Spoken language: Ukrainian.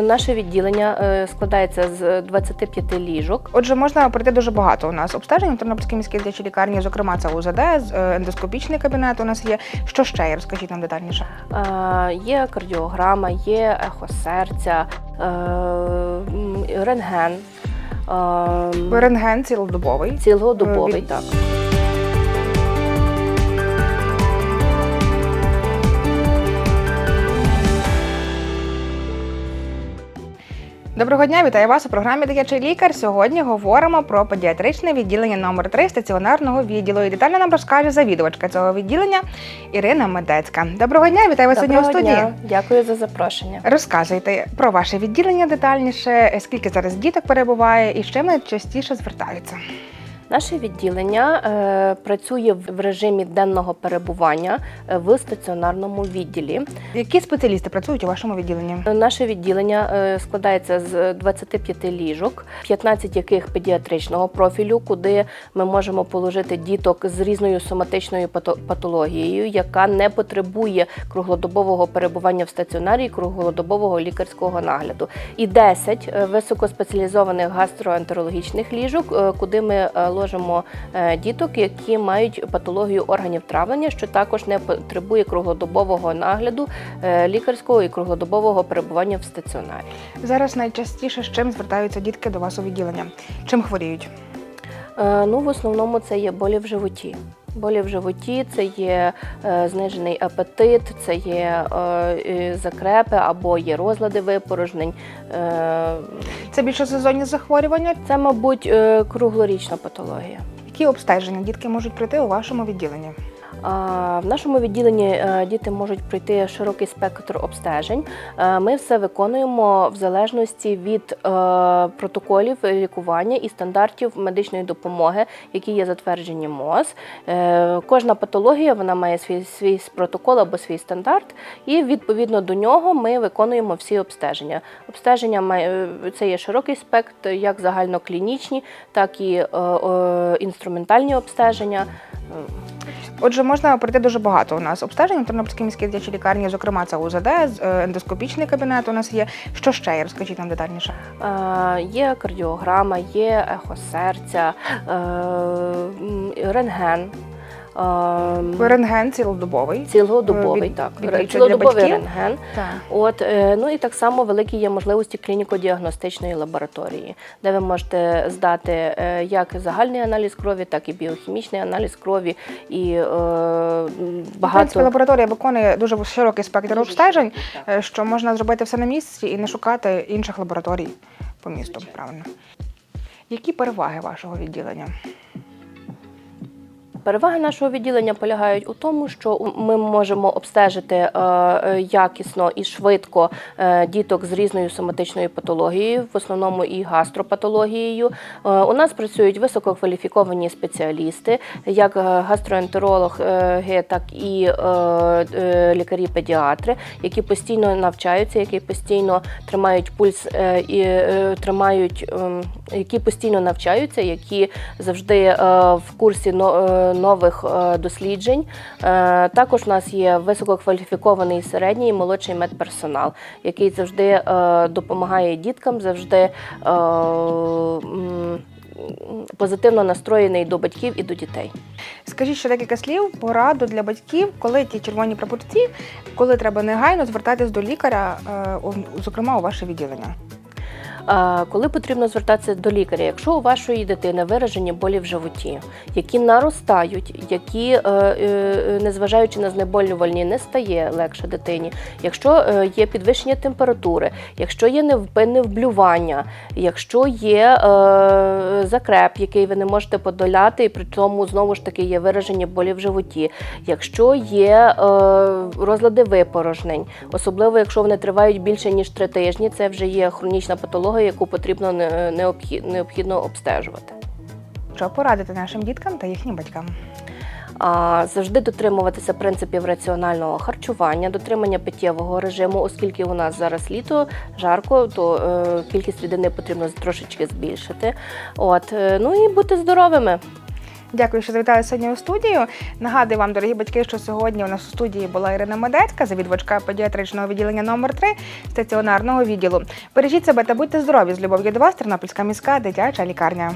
Наше відділення е, складається з 25 ліжок. Отже, можна пройти дуже багато у нас обстежень в Тернопільській міській дитячій лікарні, зокрема це УЗД, е, ендоскопічний кабінет у нас є. Що ще є? Розкажіть нам детальніше. Є кардіограма, є ехо серця, е, рентген. е, Рентген цілодобовий. Цілодобовий, від- так. Доброго дня, вітаю вас у програмі Дитячий лікар. Сьогодні говоримо про педіатричне відділення номер 3 стаціонарного відділу. І детально нам розкаже завідувачка цього відділення Ірина Медецька. Доброго дня, вітаю вас сьогодні у студії. Дякую за запрошення. Розказуйте про ваше відділення детальніше, скільки зараз діток перебуває і з чим найчастіше звертаються. Наше відділення е, працює в режимі денного перебування е, в стаціонарному відділі. Які спеціалісти працюють у вашому відділенні? Наше відділення е, складається з 25 ліжок, 15 яких педіатричного профілю, куди ми можемо положити діток з різною соматичною пато- патологією, яка не потребує круглодобового перебування в стаціонарі і круглодобового лікарського нагляду. І 10 е, високоспеціалізованих гастроентерологічних ліжок, е, куди ми е, ложимо е, діток, які мають патологію органів травлення, що також не потребує круглодобового нагляду е, лікарського і круглодобового перебування в стаціонарі. Зараз найчастіше з чим звертаються дітки до вас у відділення? Чим хворіють? Е, Ну, в основному це є болі в животі. Болі в животі, це є е, знижений апетит, це є е, закрепи або є розлади випорожнень. Е, Це більше сезонні захворювання. це, мабуть, е, круглорічна патологія. Які обстеження дітки можуть прийти у вашому відділенні? В нашому відділенні е, діти можуть пройти широкий спектр обстежень. Е, Ми все виконуємо в залежності від е, протоколів лікування і стандартів медичної допомоги, які є затверджені МОЗ. Кожна патологія вона має свій свій протокол або свій стандарт, і відповідно до нього ми виконуємо всі обстеження. Обстеження має це є широкий спектр, як загальноклінічні, так і інструментальні обстеження. Отже, можна пройти дуже багато у нас обстежень в Тернопільській міській дитячій лікарні, зокрема це УЗД, е, ендоскопічний кабінет у нас є. Що ще є? Розкажіть нам детальніше. Е, Є кардіограма, є ехо серця, е, рентген. Е, Рентген цілодобовий. Цілодобовий, від- так. для Цілодобовий рентген. Так. От, е, ну і так само великі є можливості клініко-діагностичної лабораторії, де ви можете здати е, як загальний аналіз крові, так і біохімічний аналіз крові і е, м, В принципі, лабораторія виконує дуже широкий спектр обстежень, е, що можна зробити все на місці і не шукати інших лабораторій по місту. Правильно. Які переваги вашого відділення? Переваги нашого відділення полягають у тому, що ми можемо обстежити е, е, якісно і швидко е, діток з різною соматичною патологією, в основному і гастропатологією. У нас працюють висококваліфіковані спеціалісти, як гастроентерологи, так і лікарі-педіатри, які постійно навчаються, які постійно тримають пульс і тримають, ем, які постійно навчаються, які завжди в курсі нових е, досліджень. Е, Також у нас є висококваліфікований середній і молодший медперсонал, який завжди е, допомагає діткам, завжди позитивно настроєний до батьків і до дітей. Скажіть ще декілька слів, пораду для батьків, коли ті червоні прапорці, коли треба негайно звертатись до лікаря, зокрема у ваше відділення. Коли потрібно звертатися до лікаря, якщо у вашої дитини виражені болі в животі, які наростають, які, е, е, незважаючи на знеболювальні, не стає легше дитині, якщо е, є підвищення температури, якщо є невпинне вблювання, якщо є закреп, який ви не можете подоляти, і при цьому знову ж таки є виражені болі в животі, якщо є розлади випорожнень, особливо якщо вони тривають більше ніж три тижні, це вже є хронічна патологія, яку потрібно необхід- необхідно обстежувати. Що порадити нашим діткам та їхнім батькам? Завжди дотримуватися принципів раціонального харчування, дотримання питєвого режиму, оскільки у нас зараз літо жарко, то е, кількість рідини потрібно трошечки збільшити. От, е, ну і бути здоровими. Дякую, що завітали сьогодні у студію. Нагадую вам, дорогі батьки, що сьогодні у нас у студії була Ірина Медецька, завідувачка педіатричного відділення номер 3 стаціонарного відділу. Бережіть себе та будьте здорові з любов'ю до вас, Тернопільська міська дитяча лікарня.